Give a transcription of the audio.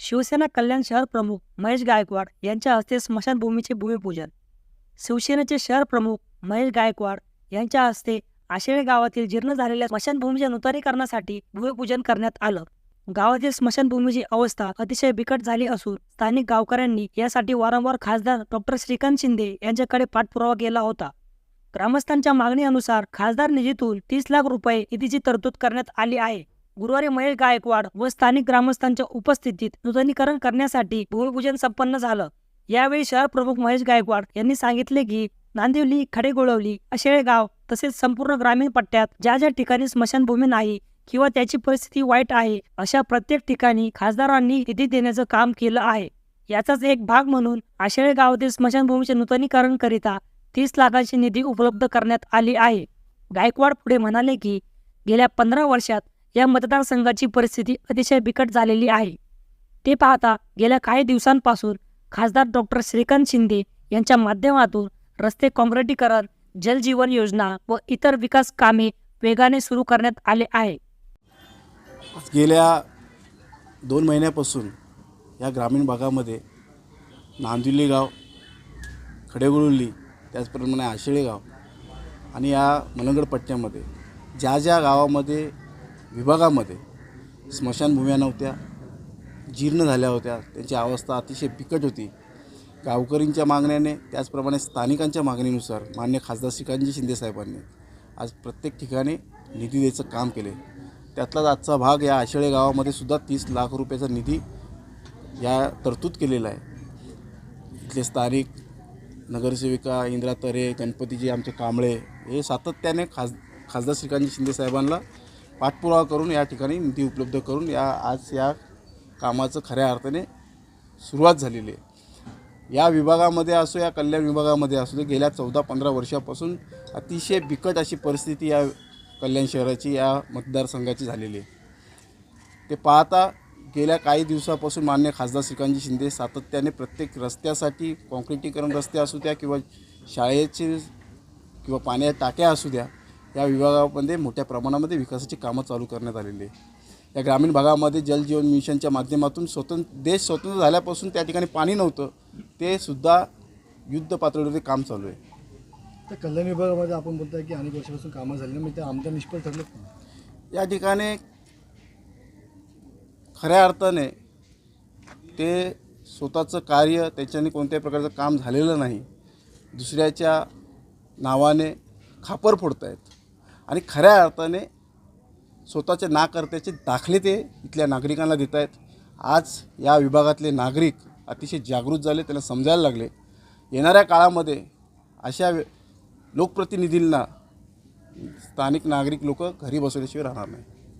शिवसेना कल्याण शहर प्रमुख महेश गायकवाड यांच्या हस्ते स्मशानभूमीचे भूमिपूजन. शिवसेनेचे शहर प्रमुख महेश गायकवाड यांच्या हस्ते आशेळे गावातील जीर्ण झालेल्या स्मशानभूमीच्या नूतनीकरणासाठी भूमिपूजन करण्यात आलं. गावातील स्मशानभूमीची अवस्था अतिशय बिकट झाली असून स्थानिक गावकऱ्यांनी यासाठी वारंवार खासदार डॉक्टर श्रीकांत शिंदे यांच्याकडे पाठपुरावा केला होता. ग्रामस्थांच्या मागणीनुसार खासदार निधीतून तीस लाख रुपये निधीची तरतूद करण्यात आली आहे. गुरुवारी महेश गायकवाड व स्थानिक ग्रामस्थांच्या उपस्थितीत नूतनीकरण करण्यासाठी भूमिपूजन संपन्न झालं. यावेळी शहर प्रमुख महेश गायकवाड यांनी सांगितले की नांदिवली खडेगोळवली अशेळे गाव तसेच संपूर्ण ग्रामीण पट्ट्यात ज्या ज्या ठिकाणी स्मशानभूमी नाही किंवा त्याची परिस्थिती वाईट आहे अशा प्रत्येक ठिकाणी खासदारांनी निधी देण्याचं काम केलं आहे. याचाच एक भाग म्हणून आशेळे गावातील स्मशानभूमीचे नूतनीकरण करिता तीस लाखांची निधी उपलब्ध करण्यात आली आहे. गायकवाड पुढे म्हणाले की गेल्या पंधरा वर्षात या मतदारसंघाची परिस्थिती अतिशय बिकट झालेली आहे. ते पाहता गेल्या काही दिवसांपासून खासदार डॉक्टर श्रीकांत शिंदे यांच्या माध्यमातून रस्ते काँक्रिटीकरण जलजीवन योजना व इतर विकास कामे वेगाने सुरू करण्यात आले आहे. गेल्या दोन महिन्यापासून या ग्रामीण भागामध्ये नांदिवली गाव खडेगुळुली त्याचप्रमाणे आशिळे गाव आणि या मलंगड पट्ट्यामध्ये ज्या ज्या गावामध्ये विभागामध्ये स्मशानभूम्या नव्हत्या जीर्ण झाल्या होत्या त्यांची अवस्था अतिशय बिकट होती. गावकरींच्या मागण्याने त्याचप्रमाणे स्थानिकांच्या मागणीनुसार मान्य खासदार श्रीकांतजी शिंदे साहेबांनी आज प्रत्येक ठिकाणी निधी द्यायचं काम केले. त्यातलाच आजचा भाग या आशेळे गावामध्ये सुद्धा तीस लाख रुपयाचा निधी या तरतूद केलेला आहे. इथले स्थानिक नगरसेविका इंद्रा तरे गणपतीजी आमचे कांबळे हे सातत्याने खास खासदार श्रीकांतजी शिंदे साहेबांना पाठपुरावा करून या ठिकाणी निधी उपलब्ध करून या आज या कामाचं खऱ्या अर्थाने सुरुवात झालेली आहे. या विभागामध्ये असो या कल्याण विभागामध्ये असो गेल्या चौदा पंधरा वर्षापासून अतिशय बिकट अशी परिस्थिती या कल्याण शहराची या मतदारसंघाची झालेली आहे. ते पाहता गेल्या काही दिवसापासून मान्य खासदार श्रीकांतजी शिंदे सातत्याने प्रत्येक रस्त्यासाठी काँक्रिटीकरण रस्ते असू द्या किंवा शाळेचे किंवा पाण्या टाक्या असू द्या या विभागामध्ये मोठ्या प्रमाणामध्ये विकासाची कामं चालू करण्यात आलेली आहे. या ग्रामीण भागामध्ये जलजीवन मिशनच्या माध्यमातून स्वतंत्र देश स्वतंत्र झाल्यापासून त्या ठिकाणी पाणी नव्हतं ते सुद्धा युद्ध पातळीवरती काम चालू आहे. तर कल्याण विभागामध्ये आपण बोलताय की अनेक वर्षापासून कामं झाली ते आमदार निष्फळ ठरलेत का? या ठिकाणी खऱ्या अर्थाने ते स्वतःचं कार्य त्याच्याने कोणत्याही प्रकारचं काम झालेलं नाही. दुसऱ्याच्या नावाने खापर फोडत आहेत आणि खऱ्या अर्थाने स्वतःच्या नाकर्त्याचे दाखले ते इथल्या नागरिकांना देत आहेत आज या विभागातले नागरिक अतिशय जागृत झाले त्यांना समजायला लागले. येणाऱ्या काळामध्ये अशा लोकप्रतिनिधींना स्थानिक नागरिक लोक घरी बसवल्याशिवाय राहणार नाही